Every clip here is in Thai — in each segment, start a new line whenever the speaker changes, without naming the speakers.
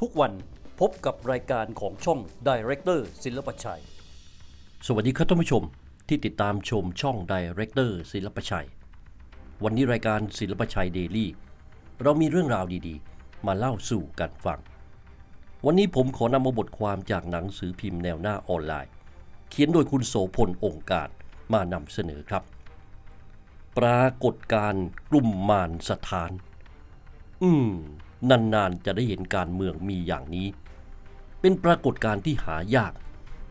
ทุกวันพบกับรายการของช่อง Director ศิลปชัย สวัสดีครับท่านผู้ชมที่ติดตามชมช่อง Director ศิลปชัย วันนี้รายการศิลปชัยเดลี่เรามีเรื่องราวดีๆ มาเล่าสู่กันฟัง วันนี้ผมขอนำมาบทความจากหนังสือพิมพ์แนวหน้าออนไลน์ เขียนโดยคุณโสพลองค์การมานำเสนอครับ ปรากฏการกลุ่มมารสถาน อืม นานๆจะได้เห็นการเมืองมีอย่างนี้ เป็นปรากฏการณ์ที่หายาก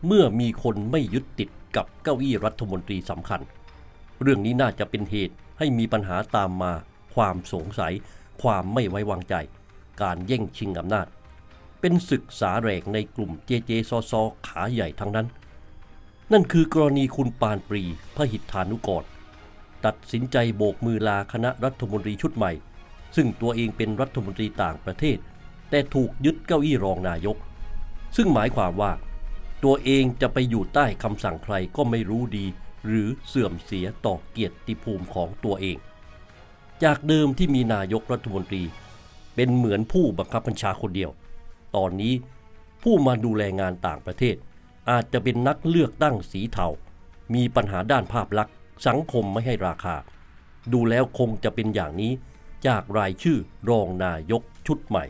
เมื่อมีคนไม่ยึดติดกับเก้าอี้รัฐมนตรีสำคัญ เรื่องนี้น่าจะเป็นเหตุให้มีปัญหาตามมา ความสงสัย ความไม่ไว้วางใจ การแย่งชิงอำนาจ เป็นศึกษาแรกในกลุ่มเจเจซอซอขาใหญ่ทั้งนั้น นั่นคือกรณีคุณปานปรีพหิทธานุกรตัดสินใจโบกมือลาคณะรัฐมนตรีชุดใหม่ ซึ่งตัวเองเป็นรัฐมนตรีต่างประเทศ แต่ถูกยึดเก้าอี้รองนายก ซึ่งหมายความว่า ตัวเองจะไปอยู่ใต้คำสั่งใครก็ไม่รู้ดี หรือเสื่อมเสียต่อเกียรติภูมิของตัวเอง จากเดิมที่มีนายกรัฐมนตรี เป็นเหมือนผู้บังคับบัญชาคนเดียว ตอนนี้ผู้มาดูแลงานต่างประเทศ อาจจะเป็นนักเลือกตั้งสีเทา มีปัญหาด้านภาพลักษณ์ สังคมไม่ให้ราคา ดูแล้วคงจะเป็นอย่างนี้ จากรายชื่อรองนายกชุดใหม่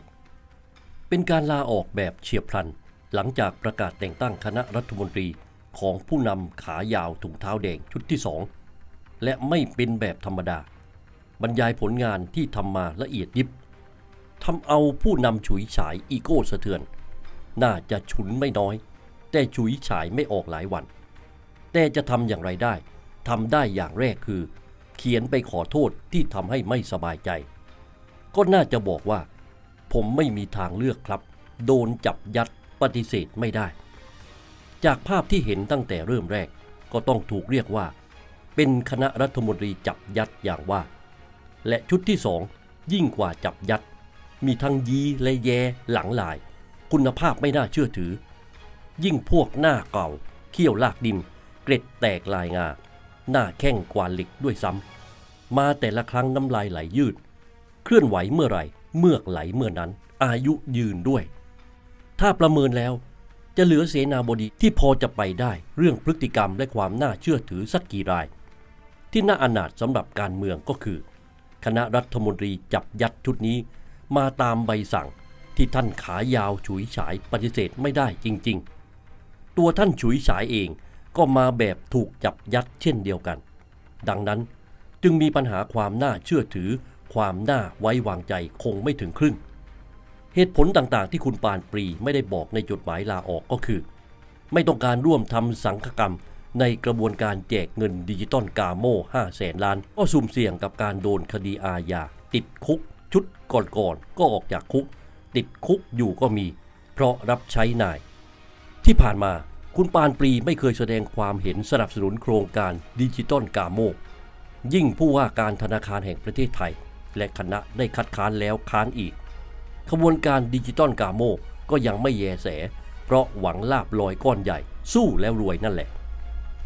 เป็นการลาออกแบบเฉียบพลัน หลังจากประกาศแต่งตั้งคณะรัฐมนตรีของผู้นำขายาวถุงเท้าแดงชุดที่สองและไม่เป็นแบบธรรมดา บรรยายผลงานที่ทำมาละเอียดยิบทำเอาผู้นำฉุยฉายอีโก้สะเทือน น่าจะฉุนไม่น้อย แต่ฉุยฉายไม่ออกหลายวัน แต่จะทำอย่างไรได้ทำได้อย่างแรกคือ เขียนไปขอโทษที่ทำให้ไม่สบายใจ ก็น่าจะบอกว่า ผมไม่มีทางเลือกครับ โดนจับยัดปฏิเสธไม่ได้ จากภาพที่เห็นตั้งแต่เริ่มแรกก็ต้องถูกเรียกว่า เป็นคณะรัฐมนตรีจับยัดอย่างว่า และชุดที่สองยิ่งกว่าจับยัด มีทั้งยีและแยหลังลาย คุณภาพไม่น่าเชื่อถือ ยิ่งพวกหน้าเก่า เขี้ยวลากดิน เกร็ดแตกลายงา หน้าแข้งกว่าเหล็กด้วยซ้ำมาแต่ละครั้งน้ำลายไหลยืด เคลื่อนไหวเมื่อไหร่ เมือกไหลเมื่อนั้น อายุยืนด้วย ถ้าประเมินแล้วจะเหลือเสนาบดีที่พอจะไปได้เรื่องพฤติกรรมและความน่าเชื่อถือสักกี่ราย ที่น่าอนาถสำหรับการเมืองก็คือ คณะรัฐมนตรีจับยัดชุดนี้ มาตามใบสั่งที่ท่านขายาวฉุยฉายปฏิเสธไม่ได้จริง ๆ ตัวท่านฉุยฉายเอง ก็มาแบบถูกจับยัดเช่นเดียวกัน ดังนั้นจึงมีปัญหาความน่าเชื่อถือ ความน่าไว้วางใจคงไม่ถึงครึ่ง เหตุผลต่างๆ ที่คุณปานปรีไม่ได้บอกในจดหมายลาออกก็คือ ไม่ต้องการร่วมทำสังฆกรรมในกระบวนการแจกเงินดิจิตอลกาโม่5แสนล้าน ก็สุ่มเสี่ยงกับการโดนคดีอาญาติดคุก ชุดก่อนๆก็ออกจากคุก ติดคุกอยู่ก็มี เพราะรับใช้นาย ที่ผ่านมา คุณปานปรีไม่เคยแสดงความเห็นสนับสนุนโครงการดิจิตอลกาโม ยิ่งผู้ว่าการธนาคารแห่งประเทศไทย และคณะได้คัดค้านแล้วค้านอีก ขบวนการดิจิตอลกาโมก็ยังไม่แยแส เพราะหวังลาบลอยก้อนใหญ่ สู้แล้วรวยนั่นแหละ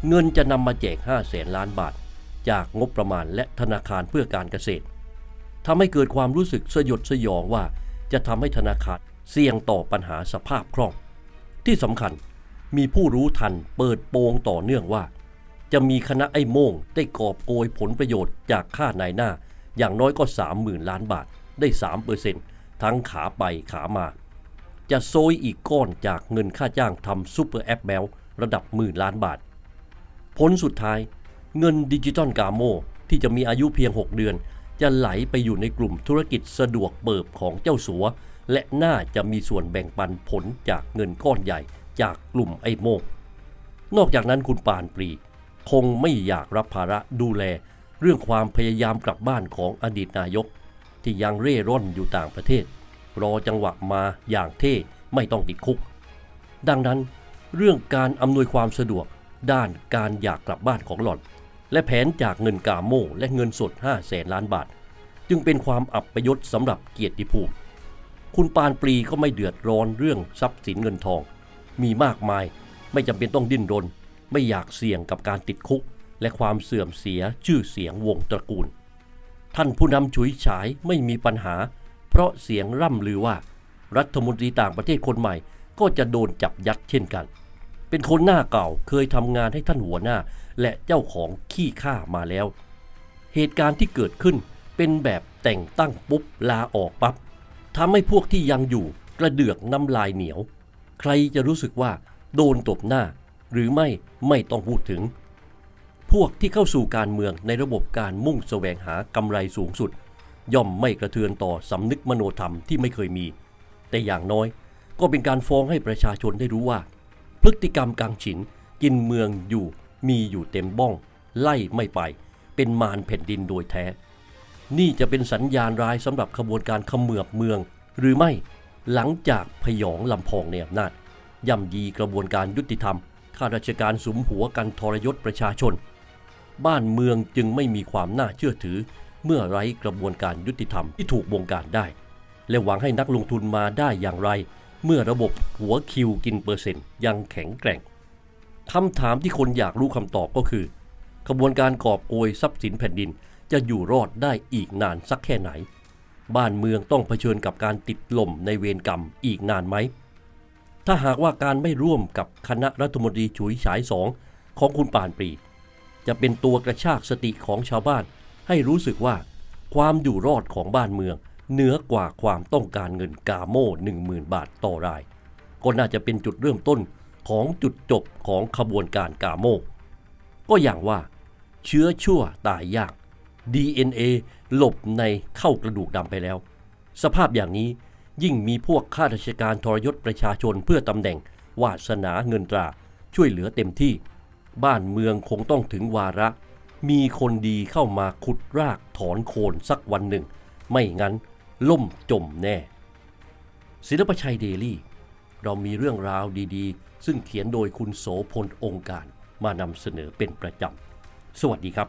เงินจะนำมาแจก5แสนล้านบาท จากงบประมาณและธนาคารเพื่อการเกษตรทำให้เกิดความรู้สึกสยดสยองว่า จะทำให้ธนาคารเสี่ยงต่อปัญหาสภาพคล่อง ที่สำคัญ มีผู้รู้ทันเปิดโปงต่อเนื่องว่า จะมีคณะไอ้โม่งได้กอบโกยผลประโยชน์จากค่านายหน้า อย่างน้อยก็ 30,000 ล้านบาทได้3เปอร์เซ็นต์ทั้งขาไปขามา จะโซยอีกก้อนจากเงินค่าจ้างทำซูเปอร์แอปแมวระดับหมื่นล้านบาท ผลสุดท้าย เงินดิจิตอลกาโมที่จะมีอายุเพียง 6 เดือน จะไหลไปอยู่ในกลุ่มธุรกิจสะดวกเปิบของเจ้าสัว และน่าจะมีส่วนแบ่งปันผลจากเงินก้อนใหญ่ จากกลุ่มไอ้โมงนอกจากนั้นคุณปานปรี คงไม่อยากรับภาระดูแล เรื่องความพยายามกลับบ้านของอดีตนายก ที่ยังเร่ร่อนอยู่ต่างประเทศ รอจังหวะมาอย่างเท่ไม่ต้องติดคุก ดังนั้นเรื่องการอำนวยความสะดวกด้านการอยากกลับบ้านของหล่อน และแผนจากเงินกาโมและเงินสด5แสนล้านบาท จึงเป็นความอับประยศสำหรับเกียรติภูมิ คุณปานปรีก็ไม่เดือดร้อนเรื่องทรัพย์สินเงินทอง มีมากมาย ไม่จำเป็นต้องดิ้นรน ไม่อยากเสี่ยงกับการติดคุก และความเสื่อมเสียชื่อเสียงวงตระกูล ท่านผู้นำฉุยฉายไม่มีปัญหา เพราะเสียงร่ำลือว่า รัฐมนตรีต่างประเทศคนใหม่ ก็จะโดนจับยัดเช่นกัน เป็นคนหน้าเก่าเคยทำงานให้ท่านหัวหน้า และเจ้าของขี้ข้ามาแล้ว เหตุการณ์ที่เกิดขึ้นเป็นแบบแต่งตั้งปุ๊บลาออกปับ๊บทำให้พวกที่ยังอยู่กระเดือกน้ำลายเหนียว ใครจะรู้สึกว่าโดนตบหน้า หรือไม่ไม่ต้องพูดถึง พวกที่เข้าสู่การเมืองในระบบการมุ่งแสวงหากำไรสูงสุด ย่อมไม่กระเทือนต่อสำนึกมโนธรรมที่ไม่เคยมี แต่อย่างน้อยก็เป็นการฟ้องให้ประชาชนได้รู้ว่า พฤติกรรมกังฉินกินเมืองอยู่มีอยู่เต็มบ้อง ไล่ไม่ไป เป็นมารแผ่นดินโดยแท้ นี่จะเป็นสัญญาณร้ายสำหรับขบวนการขมือบเมือง หรือไม่ หลังจากพยองลำพองในอำนาจย่ำยีกระบวนการยุติธรรมข้าราชการสุมหัวกันทรยศประชาชน บ้านเมืองจึงไม่มีความน่าเชื่อถือ เมื่อไร้กระบวนการยุติธรรมที่ถูกบงการได้ และหวังให้นักลงทุนมาได้อย่างไร เมื่อระบบหัวคิวกินเปอร์เซ็นต์ยังแข็งแกร่งคำถามที่คนอยากรู้คำตอบก็คือ กระบวนการกอบโกยทรัพย์สินแผ่นดินจะอยู่รอดได้อีกนานสักแค่ไหน บ้านเมืองต้องเผชิญกับการติดลมในเวรกรรมอีกนานไหม ถ้าหากว่าการไม่ร่วมกับคณะรัฐมนตรีฉุยฉายสองของคุณปานปรี จะเป็นตัวกระชากสติของชาวบ้านให้รู้สึกว่า ความอยู่รอดของบ้านเมือง เหนือกว่าความต้องการเงินกาโม่10,000 บาทต่อราย ก็น่าจะเป็นจุดเริ่มต้นของจุดจบของขบวนการกาโม่ก็อย่างว่า เชื้อชั่วตายยาก DNA หลบในเข้ากระดูกดำไปแล้ว สภาพอย่างนี้ยิ่งมีพวกข้าราชการทรยศประชาชนเพื่อตำแหน่ง วาสนาเงินตราช่วยเหลือเต็มที่ บ้านเมืองคงต้องถึงวาระ มีคนดีเข้ามาขุดรากถอนโคนสักวันหนึ่ง ไม่งั้นล่มจมแน่ ศิลปชัยเดลี่ เรามีเรื่องราวดีๆ ซึ่งเขียนโดยคุณโสพลองค์การมานำเสนอเป็นประจำ สวัสดีครับ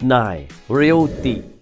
9. Realty